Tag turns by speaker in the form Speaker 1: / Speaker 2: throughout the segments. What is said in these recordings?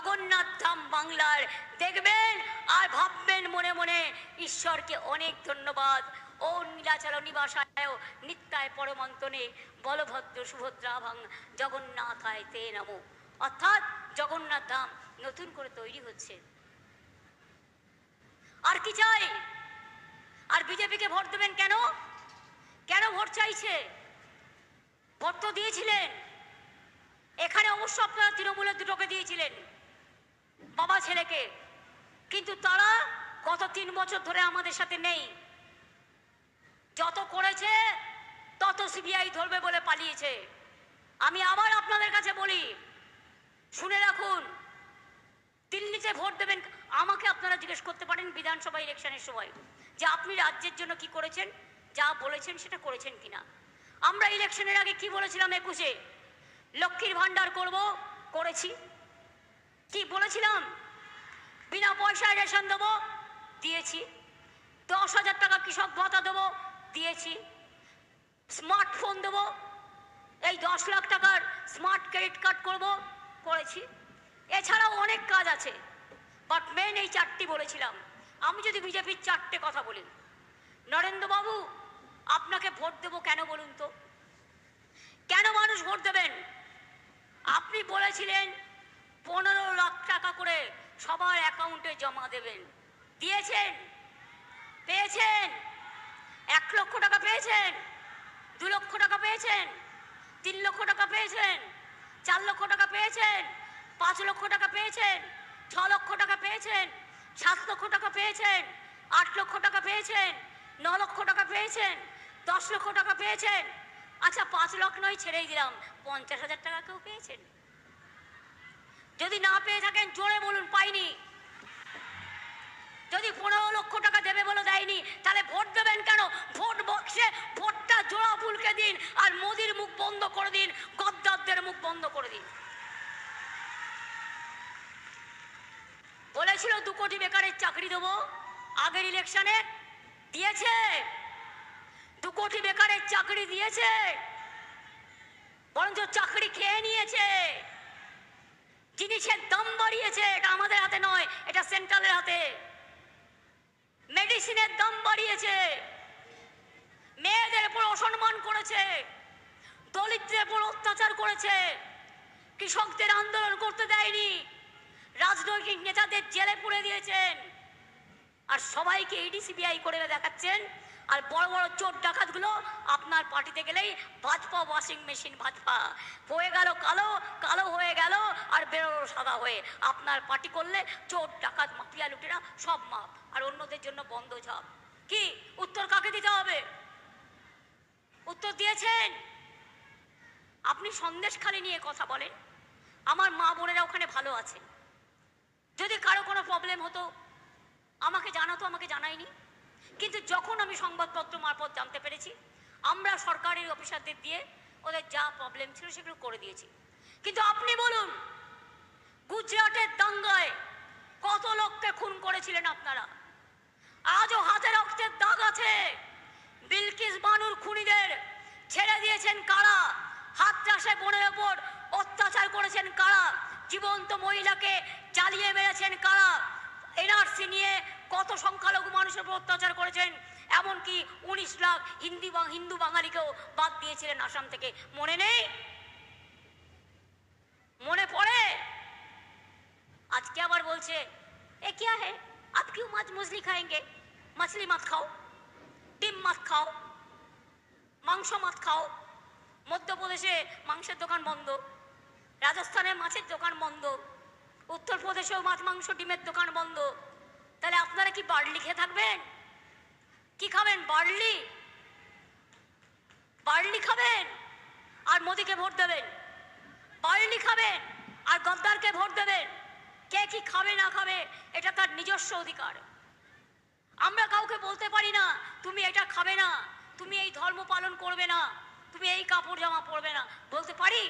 Speaker 1: জগন্নাথ ধাম বাংলার দেখবেন আর ভাববেন মনে মনে, ঈশ্বরকে অনেক ধন্যবাদ। ও নীলাচল নিবাসায় নিত্যায় পরমন্তনে, বলভদ্র সুভদ্রা ভাং জগন্নাথায় তে নমো। অর্থাৎ জগন্নাথ ধাম নতুন করে তৈরি হচ্ছে। আর কি চাই? আর বিজেপিকে ভোট দেবেন কেন? কেন ভোট চাইছে? ভোট তো দিয়েছিলেন। এখানে অবশ্য আপনারা তৃণমূলের দুটোকে দিয়েছিলেন। বাবা ছেলেকে। কিন্তু তারা গত তিন বছর ধরে আমাদের সাথে নেই। যত করেছে, তত সিবিআই ধরবে বলে পালিয়েছে। আমি আবার আপনাদের কাছে বলি, শুনে রাখুন, দিল্লিতে ভোট দেবেন, আমাকে আপনারা জিজ্ঞেস করতে পারেন বিধানসভা ইলেকশনের সময়, যে আপনি রাজ্যের জন্য কি করেছেন, যা বলেছেন সেটা করেছেন কিনা। আমরা ইলেকশনের আগে কি বলেছিলাম একুশে? লক্ষ্মীর ভাণ্ডার করব, করেছি। কি বলেছিলাম? বিনা পয়সায় রেশন দেবো, দিয়েছি। দশ হাজার টাকা কৃষক ভাতা দেবো, দিয়েছি। স্মার্টফোন দেবো, এই দশ লাখ টাকার স্মার্ট ক্রেডিট কার্ড করব, করেছি। এছাড়াও অনেক কাজ আছে, বাট মেন এই চারটি বলেছিলাম। আমি যদি বিজেপির চারটে কথা বলি, নরেন্দ্রবাবু, আপনাকে ভোট দেবো কেন বলুন তো? কেন মানুষ ভোট দেবেন? আপনি বলেছিলেন পনেরো লাখ টাকা করে সবার অ্যাকাউন্টে জমা দেবেন দিয়েছেন পেয়েছেন এক লক্ষ টাকা পেয়েছেন দু লক্ষ টাকা পেয়েছেন তিন লক্ষ টাকা পেয়েছেন চার লক্ষ টাকা পেয়েছেন পাঁচ লক্ষ টাকা পেয়েছেন ছ লক্ষ টাকা পেয়েছেন সাত লক্ষ টাকা পেয়েছেন আট লক্ষ টাকা পেয়েছেন ন লক্ষ টাকা পেয়েছেন দশ লক্ষ টাকা পেয়েছেন আচ্ছা পাঁচ লক্ষ নয় ছেড়েই দিলাম পঞ্চাশ হাজার টাকা কেউ পেয়েছেন যদি না পেয়ে থাকেন, জোরে বলুন, পাইনি। যদি পনেরো লক্ষ টাকা দেবে বলে দেয়নি, তাহলে ভোট দেবেন কেন? ভোট বক্সে ভোটটা জোড়া ফুলকে দিন আর মোদির মুখ বন্ধ করে দিন, গদ্দারদের মুখ বন্ধ করে দিন। বলেছিল, দু কোটি বেকারের চাকরি দেবো। আগের ইলেকশনে দিয়েছে। দু কোটি বেকারের চাকরি দিয়েছে। বরঞ্চ চাকরি খেয়ে নিয়েছে। জিনিসের দাম বাড়িয়েছে, এটা আমাদের হাতে নয়, এটা সেন্ট্রালের হাতে। মেডিসিনের দাম বাড়িয়েছে। মেয়েদের উপর অসম্মান করেছে। দলিতদের উপর অত্যাচার করেছে। কৃষকদের আন্দোলন করতে দেয়নি। রাজনৈতিক নেতাদের জেলে পুড়ে দিয়েছেন। আর সবাইকে ইডি সিবিআই করে দেখাচ্ছেন আর বড় বড় চোর ডাকাতগুলো আপনার পার্টিতে গেলেই ভাজপা ওয়াশিং মেশিন ভাজপা। হয়ে গেল কালো কালো হয়ে গেল আর বেরোলো সাদা হয়ে। আপনার পার্টি করলে চোর, ডাকাত, মাফিয়া, লুটেরা সব মাপ, আর অন্যদের জন্য বন্ধ ঝাপ। কি? উত্তর কাকে দিতে হবে? উত্তর দিয়েছেন? আপনি সন্দেশখালি নিয়ে কথা বলেন। আমার মা বোনেরা ওখানে ভালো আছেন। যদি কারও কোনো প্রবলেম হতো, আমাকে জানাতো, আমাকে জানায়নি। কিন্তু যখন আমি সংবাদপত্র মারফত জানতে পেরেছি, আমরা সরকারি অফিসারদের দিয়ে ওদের যা প্রবলেম ছিল সেগুলো করে দিয়েছি। কিন্তু আপনি বলুন, গুজরাটের দাঙ্গায় কত লোককে খুন করেছিলেন আপনারা? আজও হাতে রক্তের দাগ আছে। বিলকিস বানুর খুনিদের ছেড়ে দিয়েছেন কারা? হাত চাষে বোনের ওপর অত্যাচার করেছেন কারা? জীবন্ত মহিলাকে জ্বালিয়ে মেরেছেন কারা? এনআরসি নিয়ে কত সংখ্যালঘু মানুষের উপর অত্যাচার করেছেন, এমনকি উনিশ লাখ হিন্দি হিন্দু বাঙালিকেও বাদ দিয়েছিলেন আসাম থেকে। মনে নেই? মনে পড়ে? আজকে আবার বলছে, এ কি হে আপ কেউ মাছ মছলি খায়েঙ্গে? মাছলি মাছ খাও, ডিম মাছ খাও, মাংস মাছ খাও, মধ্যপ্রদেশে মাংসের দোকান বন্ধ, রাজস্থানে মাছের দোকান বন্ধ, উত্তরপ্রদেশেও মাছ, মাংস, ডিমের দোকান বন্ধ তাহলে আপনারা কি বার্লি খেয়ে থাকবেন? কি খাবেন, বার্লি? বার্লি খাবেন? আর মোদিকে ভোট দেবেন? বার্লি খাবেন? আর গদ্দারকে ভোট দেবেন? কে কি খাবে, না খাবে, এটা তার নিজস্ব অধিকার। আমরা কাউকে বলতে পারি না, তুমি এটা খাবে না, তুমি এই ধর্ম পালন করবে না, তুমি এই কাপড় জামা পরবে না। বলতে পারি?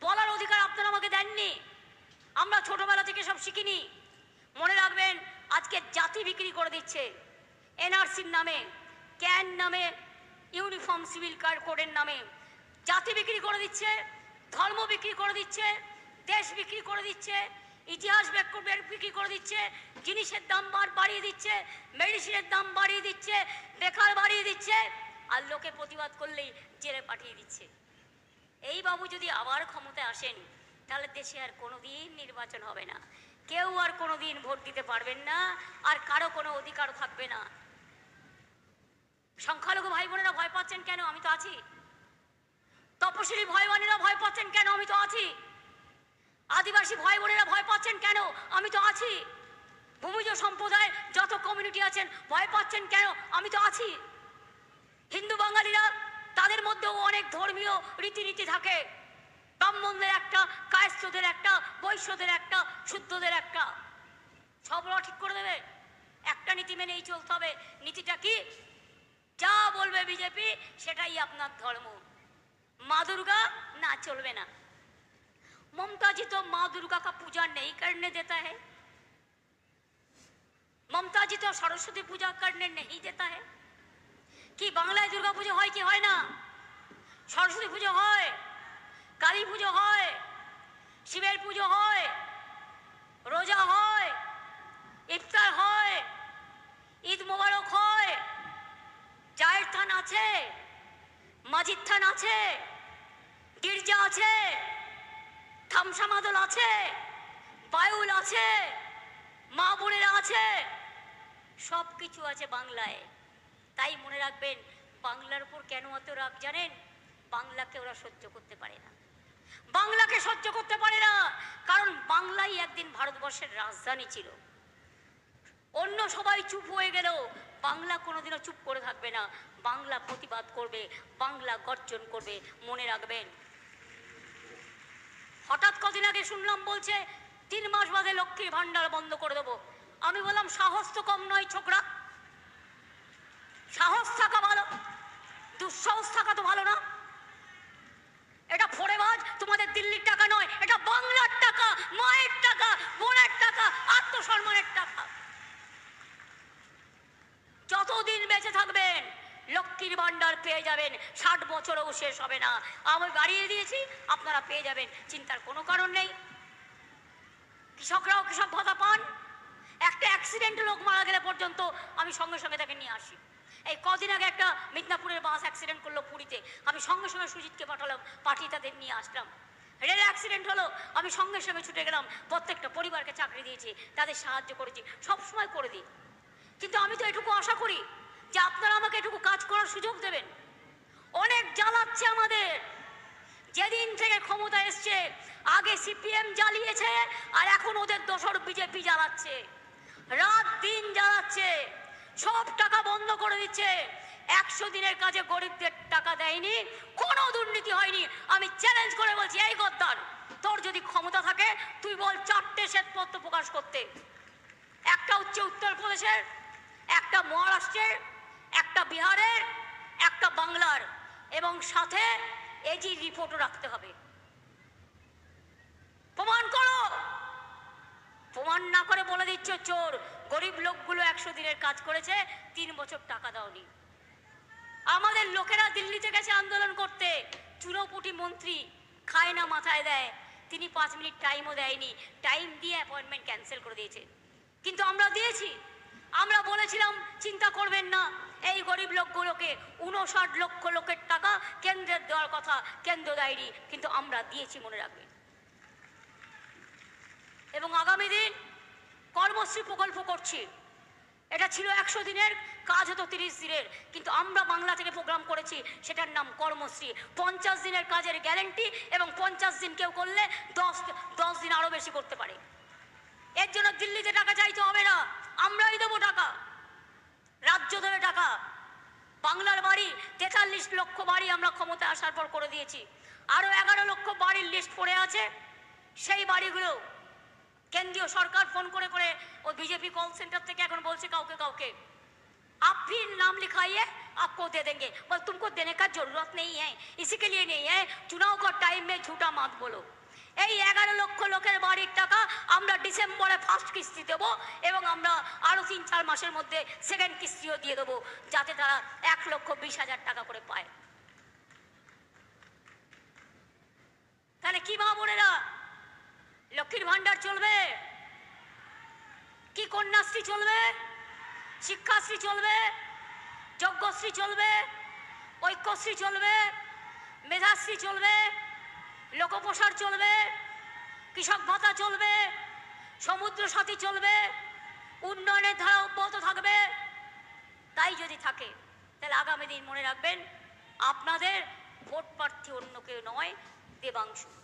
Speaker 1: বলার অধিকার আপনারা আমাকে দেননি। আমরা ছোটবেলা থেকে সব শিখিনি। মনে রাখবেন আজকে জাতি বিক্রি করে দিচ্ছে। এনআরসির নামে, ক্যান নামে, ইউনিফর্ম সিভিল কার্ড কোডের নামে। জাতি বিক্রি করে দিচ্ছে, ধর্ম বিক্রি করে দিচ্ছে, দেশ বিক্রি করে দিচ্ছে, ইতিহাস বিক্রি করে দিচ্ছে, জিনিসের দাম বাড়িয়ে দিচ্ছে, মেডিসিনের দাম বাড়িয়ে দিচ্ছে, বেকার বাড়িয়ে দিচ্ছে, আর লোকে প্রতিবাদ করলেই জেলে পাঠিয়ে দিচ্ছে। এই বাবু যদি আবার ক্ষমতায় আসেন, তাহলে দেশে আর কোনোদিন নির্বাচন হবে না। কেউ আর কোনো দিন ভোট দিতে পারবেন না, আর কারও কোনো অধিকার থাকবে না। সংখ্যালঘু ভাই বোনেরা ভয় পাচ্ছেন কেন? আমি তো আছি। তপশিলি ভয়বানীরা ভয় পাচ্ছেন কেন? আমি তো আছি। আদিবাসী ভাই বোনেরা ভয় পাচ্ছেন কেন? আমি তো আছি। ভূমিজ সম্প্রদায় যত কমিউনিটি আছেন, ভয় পাচ্ছেন কেন? আমি তো আছি। হিন্দু বাঙালিরা তাদের মধ্যেও অনেক ধর্মীয় রীতিনীতি থাকে। ব্রাহ্মণদের একটা, কায়স্থদের একটা, বৈশ্যদের একটা, শুদ্ধদের একটা। সবরা ঠিক করে দেবে? একটা নীতি মেনেই চলতে হবে। নীতিটা কি? যা বলবে বিজেপি, সেটাই আপনার ধর্ম। মা দুর্গা, না, চলবে না। মমতাজি তো মা দুর্গা কা পূজা নেই কারণে দেতা देता মমতাজি তো সরস্বতী পূজা করনে নেই দেতা হ্যাঁ কি, বাংলায় দুর্গা পুজো হয় কি হয় না? সরস্বতী পুজো হয়। কালী পুজো হয়, শিবের পুজো হয়, রোজা হয়, ইফতার হয়, ঈদ মোবারক হয়, জায়ের থান আছে, মাজিদ থান আছে, গির্জা আছে থামসামাদল আছে, বায়ুল আছে, মা বোনেরা আছে সব কিছু আছে বাংলায়। তাই মনে রাখবেন, বাংলার উপর কেন এত রাগ জানেন? বাংলাকে ওরা সহ্য করতে পারে না। বাংলাকে সহ্য করতে পারে না। কারণ বাংলাই একদিন ভারতবর্ষের রাজধানী ছিল। অন্য সবাই চুপ হয়ে গেলেও বাংলা কোনোদিনও চুপ করে থাকবে না। বাংলা প্রতিবাদ করবে, বাংলা গর্জন করবে, মনে রাখবেন। হঠাৎ কদিন আগে শুনলাম বলছে, তিন মাস বাদে লক্ষ্মীর ভান্ডার বন্ধ করে দেবো। আমি বললাম, সাহস তো কম নয় ছোকরা। সাহস থাকা ভালো। দুঃসাহস থাকা তো ভালো না। এটা ফোরেবাজ তোমাদের দিল্লির টাকা নয়, এটা বাংলার টাকা, মায়ের টাকা, বোনের টাকা, আত্মসম্মানের টাকা। যতদিন বেঁচে থাকবেন, লক্ষ্মীর ভান্ডার পেয়ে যাবেন, ষাট বছরও শেষ হবে না। আমি বাড়িয়ে দিয়েছি, আপনারা পেয়ে যাবেন, চিন্তার কোনো কারণ নেই। কৃষকরাও কৃষক ভাতা পান। একটা অ্যাক্সিডেন্টে লোক মারা গেলে পর্যন্ত আমি সঙ্গে সঙ্গে তাকে নিয়ে আসি। এই কদিন আগে একটা মিদনাপুরের বাস অ্যাক্সিডেন্ট করল পুরীতে। আমি সঙ্গে সঙ্গে সুজিতকে পাঠালাম, পাঠিয়ে তাদের নিয়ে আসলাম। রেল অ্যাক্সিডেন্ট হলো, আমি সঙ্গে সঙ্গে ছুটে গেলাম, প্রত্যেকটা পরিবারকে চাকরি দিয়েছি, তাদের সাহায্য করেছি, সব সময় করে দিই। কিন্তু আমি তো এটুকু আশা করি যে আপনারা আমাকে এটুকু কাজ করার সুযোগ দেবেন। অনেক জ্বালাচ্ছে আমাদের। যেদিন থেকে ক্ষমতা এসছে, আগে সিপিএম জ্বালিয়েছে, আর এখন ওদের দোসর বিজেপি জ্বালাচ্ছে। রাত দিন জ্বালাচ্ছে। সব টাকা বন্ধ করে দিচ্ছে। একশো দিনের কাজে গরিবদের টাকা দেয়নি, কোনো দুর্নীতি হয়নি। আমি চ্যালেঞ্জ করে বলছি, এই গদ্দার, তোর যদি ক্ষমতা থাকে, তুই বল চারটে শ্বেতপত্র প্রকাশ করতে। একটা হচ্ছে উত্তরপ্রদেশের একটা মহারাষ্ট্রের, একটা বিহারের, একটা বাংলার। এবং সাথে এজি রিপোর্টও রাখতে হবে। প্রমাণ করো। প্রমাণ না করে বলে দিচ্ছ চোর। গরিব লোকগুলো একশো দিনের কাজ করেছে, তিন বছর টাকা দাওনি। আমাদের লোকেরা দিল্লিতে গেছে আন্দোলন করতে। চুনোপুটি মন্ত্রী খায় না মাথায় দেয়। তিনি পাঁচ মিনিট টাইমও দেয়নি। টাইম দিয়ে অ্যাপয়েন্টমেন্ট ক্যান্সেল করে দিয়েছে। কিন্তু আমরা দিয়েছি। আমরা বলেছিলাম, চিন্তা করবেন না। এই গরিব লোকগুলোকে উনষাট লক্ষ লোকের টাকা কেন্দ্রের দেওয়ার কথা, কেন্দ্র দেয়নি। কিন্তু আমরা দিয়েছি মনে রাখবেন। এবং আগামী দিন কর্মশ্রী প্রকল্প করছি। এটা ছিল একশো দিনের, কাজ হতো তিরিশ দিনের। কিন্তু আমরা বাংলা থেকে প্রোগ্রাম করেছি, সেটার নাম কর্মশ্রী পঞ্চাশ দিনের কাজের গ্যারেন্টি এবং পঞ্চাশ দিন কেউ করলে দশ দশ দিন আরও বেশি করতে পারে। এর জন্য দিল্লিতে টাকা চাইতে হবে না, আমরাই দেবো টাকা। রাজ্য দেবে টাকা। বাংলার বাড়ি, তেতাল্লিশ লক্ষ বাড়ি আমরা ক্ষমতায় আসার পর করে দিয়েছি। আরও এগারো লক্ষ বাড়ির লিস্ট পড়ে আছে। সেই বাড়িগুলো কেন্দ্রীয় সরকার ফোন করে করে ও বিজেপি কল সেন্টার থেকে এখন বলছে কাউকে কাউকে। আপনি নাম লিখাইয়ে আপকো आपको दे বল बस দেনে देने জরুরত নেই नहीं है इसी के लिए नहीं है चुनाव का टाइम এই এগারো লক্ষ লোকের বাড়ির টাকা আমরা ডিসেম্বরে ফার্স্ট কিস্তি দেব এবং আমরা আরও তিন, চার মাসের মধ্যে সেকেন্ড কিস্তিও দিয়ে দেবো, যাতে তারা এক লক্ষ বিশ হাজার টাকা করে পায়। তাহলে কি মা এরা লক্ষ্মীর ভান্ডার চলবে? কি কন্যাশ্রী চলবে? শিক্ষাশ্রী চলবে? যজ্ঞশ্রী চলবে? ঐক্যশ্রী চলবে? মেধাশ্রী চলবে? লোকপ্রসার চলবে? কৃষক ভাতা চলবে? সমুদ্র সাথী চলবে? উন্নয়নের ধারা অব্যাহত থাকবে? তাই যদি থাকে, তাহলে আগামী দিন মনে রাখবেন, আপনাদের ভোট প্রার্থী অন্য কেউ নয়, দেবাংশু।